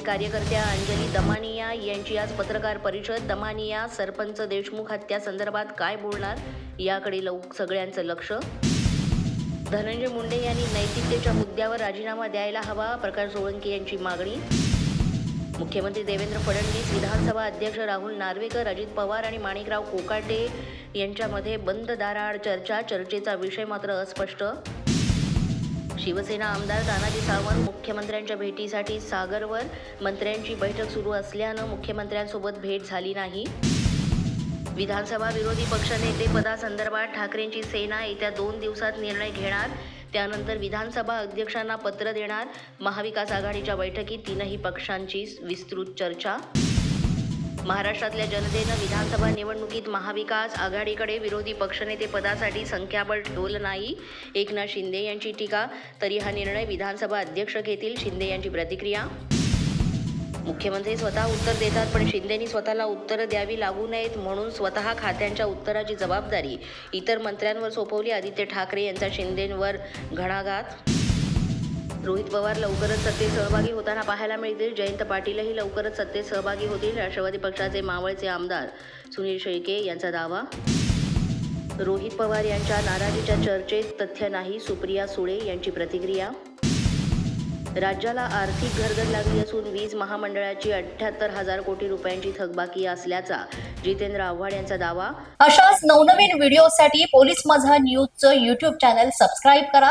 कार्यकर्त्या अंजली दमानिया यांची आज पत्रकार परिषद. दमानिया सरपंच देशमुख हत्या संदर्भात काय बोलणार? याकडे लव सगळ्यांचं लक्ष. धनंजय मुंडे यांनी नैतिकतेच्या मुद्द्यावर राजीनामा द्यायला हवा प्रकाश सोळंकी यांची मागणी. मुख्यमंत्री देवेंद्र फडणवीस विधानसभा अध्यक्ष राहुल नार्वेकर अजित पवार आणि माणिकराव कोकाटे यांच्यामध्ये बंद दाराआड चर्चा. चर्चेचा विषय मात्र अस्पष्ट. शिवसेना आमदार तानाजी सावंत मुख्यमंत्र्यांच्या भेटीसाठी सागरवर मंत्र्यांची बैठक सुरू असल्यानं मुख्यमंत्र्यांसोबत भेट झाली नाही. विधानसभा विरोधी पक्षनेते पदासंदर्भात ठाकरेंची सेना येत्या दोन दिवसात निर्णय घेणार. त्यानंतर विधानसभा अध्यक्षांना पत्र देणार. महाविकास आघाडीच्या बैठकीत तीनही पक्षांची विस्तृत चर्चा महाराष्ट्रातल्या जनतेनं विधानसभा निवडणुकीत महाविकास आघाडीकडे विरोधी पक्षनेते पदासाठी संख्याबळ ठेवलं नाही. एकनाथ शिंदे यांची टीका तरी हा निर्णय विधानसभा अध्यक्ष घेतील. शिंदे यांची प्रतिक्रिया? मुख्यमंत्री स्वतः उत्तर देतात पण शिंदेनी स्वतःला उत्तरं द्यावी लागू नयेत म्हणून स्वतः खात्यांच्या उत्तराची जबाबदारी इतर मंत्र्यांवर सोपवली. आदित्य ठाकरे यांचा शिंदेंवर घणाघात रोहित पवार लवकरच सत्तेत सहभागी होताना पाहायला मिळतील. जयंत पाटीलही लवकरच सत्तेत सहभागी होतील. राष्ट्रवादी पक्षाचे मावळचे आमदार सुनील शेळके यांचा दावा. रोहित पवार यांच्या नाराजीच्या चर्चेत तथ्य नाही सुप्रिया सुळे यांची प्रतिक्रिया. राज्याला आर्थिक घरघर लागली असून वीज महामंडळाची अठ्याहत्तर हजार कोटी रुपयांची थकबाकी असल्याचा जितेंद्र आव्हाड यांचा दावा. अशाच नवनवीन व्हिडिओसाठी पोलीस माझा न्यूजचं युट्यूब चॅनल सबस्क्राईब करा.